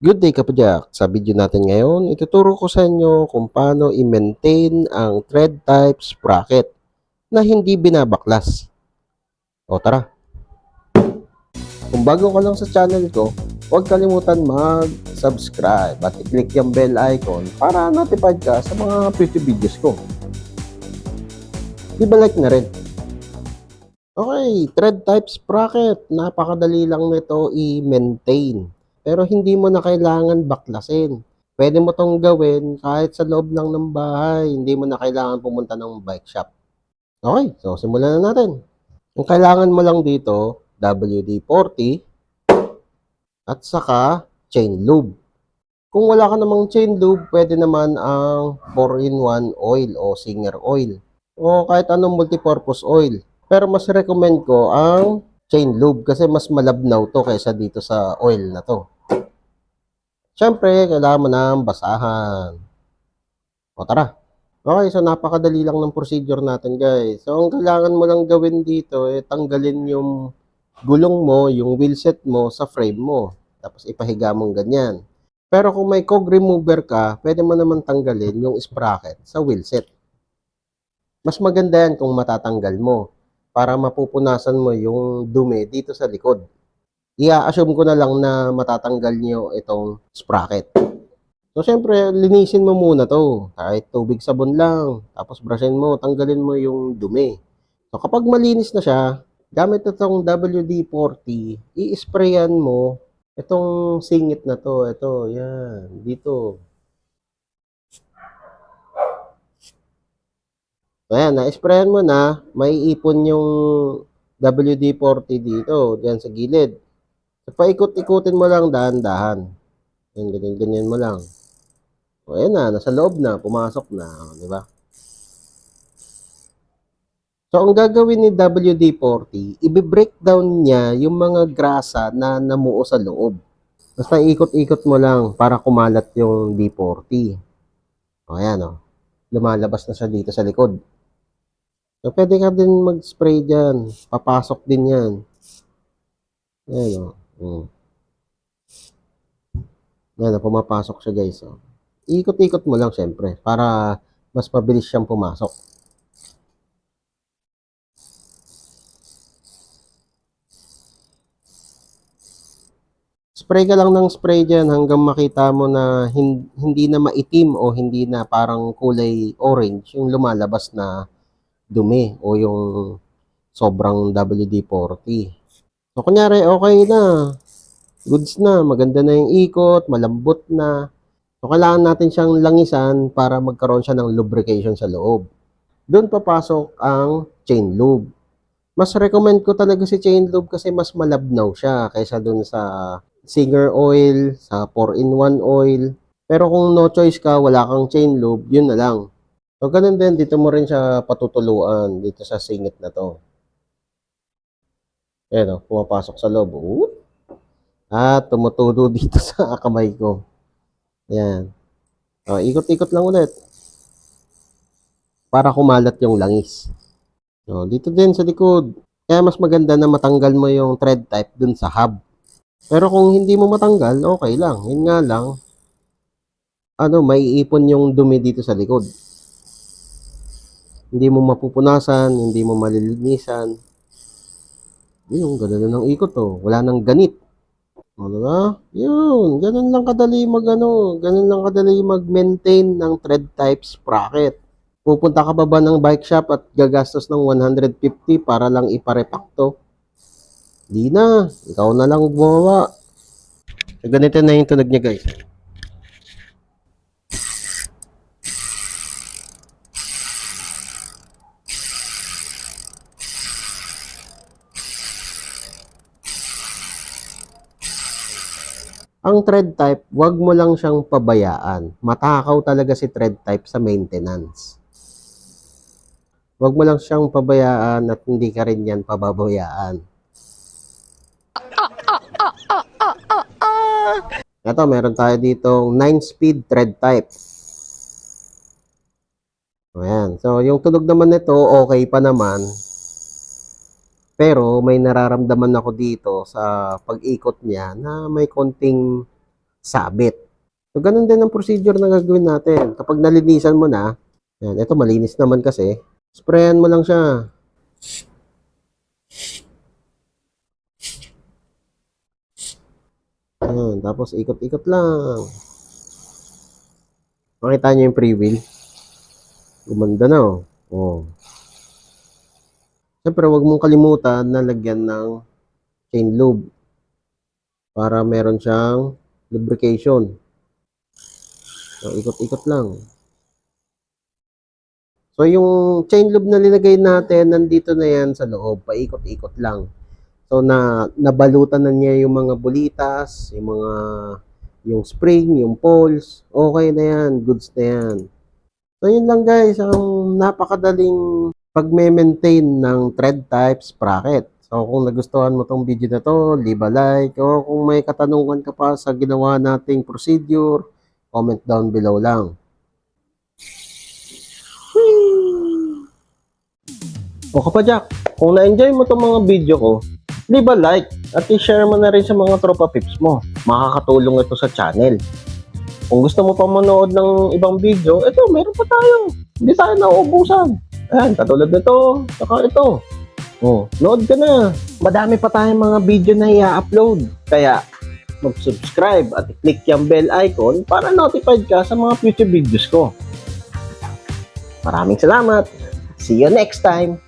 Good day kapajak! Sa video natin ngayon, ituturo ko sa inyo kung paano i-maintain ang thread type sprocket na hindi binabaklas. O tara! Kung bago ka lang sa channel ko, huwag kalimutan mag-subscribe at i-click yung bell icon para notified ka sa mga future videos ko. Di ba like na rin? Okay, thread type sprocket. Napakadali lang nito i-maintain pero hindi mo na kailangan baklasin. Pwede mo tong gawin kahit sa loob lang ng bahay. Hindi mo na kailangan pumunta ng bike shop. Okay, so simulan na natin. Kung kailangan mo lang dito, WD-40 at saka chain lube. Kung wala ka namang chain lube, pwede naman ang 4-in-1 oil o Singer oil o kahit anong multipurpose oil. Pero mas recommend ko ang chain lube kasi mas malabnaw to kaysa dito sa oil na to. Siyempre, kailangan mo ng basahan. O tara. Okay, so napakadali lang ng procedure natin guys. So ang kailangan mo lang gawin dito, eh, tanggalin yung gulong mo, yung wheelset mo sa frame mo. Tapos ipahiga mong ganyan. Pero kung may cog remover ka, pwede mo naman tanggalin yung sprocket sa wheelset. Mas maganda yan kung matatanggal mo para mapupunasan mo yung dumi dito sa likod. I-assume ko na lang na matatanggal niyo itong sprocket. So, syempre, linisin mo muna to. Kahit tubig sabon lang. Tapos, brushin mo, tanggalin mo yung dumi. So, kapag malinis na siya, gamit itong WD-40, i-sprayan mo itong singit na to. Ito, yan. Dito. Ayan, na-sprayan mo na, may ipon yung WD-40 dito, dyan sa gilid. So, paikot-ikutin mo lang dahan-dahan. Yan, ganyan, ganyan mo lang. O, ayan na, nasa loob na, pumasok na, di ba? So, ang gagawin ni WD-40, i-breakdown niya yung mga grasa na namuo sa loob. Basta ikot-ikot mo lang para kumalat yung D40. O, ayan o. Lumalabas na siya dito sa likod. So, pwede ka din mag-spray dyan. Papasok din yan. Ayan o. Mm. Ayan o, pumapasok siya guys. O. Ikot-ikot mo lang syempre para mas mabilis siyang pumasok. Spray ka lang ng spray dyan hanggang makita mo na hin- hindi na maitim o hindi na parang kulay orange yung lumalabas na dumi o yung sobrang WD-40. So, kunyari, okay na. Goods na. Maganda na yung ikot. Malambot na. So, kailangan natin siyang langisan para magkaroon siya ng lubrication sa loob. Doon papasok ang chain lube. Mas recommend ko talaga si chain lube kasi mas malabnaw siya kaysa dun sa Singer oil, sa 4-in-1 oil. Pero kung no choice ka, wala kang chain lube, yun na lang. So, ganun din, dito mo rin siya patutuluan dito sa singit na to. Ayan o, pumapasok sa loob. Oop. At tumutulo dito sa kamay ko. Ayan. O, ikot-ikot lang ulit. Para kumalat yung langis. O, dito din sa likod. Kaya mas maganda na matanggal mo yung thread type dun sa hub. Pero kung hindi mo matanggal, okay lang. Yun nga lang, ano, may ipon yung dumi dito sa likod. Hindi mo mapupunasan, hindi mo malilinisan. Yun, ganun na ng ikot to. Wala nang ganit. O, diba? Yun, ganun lang kadali mag ano, ganun lang kadali mag-maintain ng thread type sprocket. Pupunta ka pa ba ng bike shop at gagastos ng 150 para lang iparepack to? Di na. Ikaw na lang gumawa. Ganito na yung tunog niya, guys. Ang thread type, wag mo lang siyang pabayaan. Matakaw talaga si thread type sa maintenance. Wag mo lang siyang pabayaan at hindi ka rin yan pababayaan. Ito, meron tayo ditong 9-speed thread type. Ayan. So, yung tunog naman nito, okay pa naman. Pero, may nararamdaman ako dito sa pag-ikot niya na may konting sabit. So, ganun din ang procedure na gagawin natin. Kapag nalinisan mo na, yan, ito malinis naman kasi, sprayan mo lang siya. Ayan, tapos ikot-ikot lang. Makita niyo yung free wheel? Gumanda na oh. oh. Siyempre, huwag mong kalimutan na lagyan ng chain lube para meron siyang lubrication. So, ikot-ikot lang. So, yung chain lube na linagay natin, nandito na yan sa loob. Paikot-ikot lang. So, na nabalutan na niya yung mga bulitas, yung mga yung spring, yung poles. Okay na yan. Goods na yan. So, yun lang guys. Ang napakadaling pag-maintain ng thread type sprocket. So, kung nagustuhan mo tong video na to, leave a like. O kung may katanungan ka pa sa ginawa nating procedure, comment down below lang. O kapadyak, kung na-enjoy mo tong mga video ko, leave a like at i-share mo na rin sa mga tropa pips mo. Makakatulong ito sa channel. Kung gusto mo pa manood ng ibang video, ito, meron pa tayo. Hindi tayo nauubusan. Ayan, katulad nito, saka ito. Oh, load ka na. Madami pa tayong mga video na i-upload. Kaya, mag-subscribe at i-click yung bell icon para notified ka sa mga future videos ko. Maraming salamat. See you next time.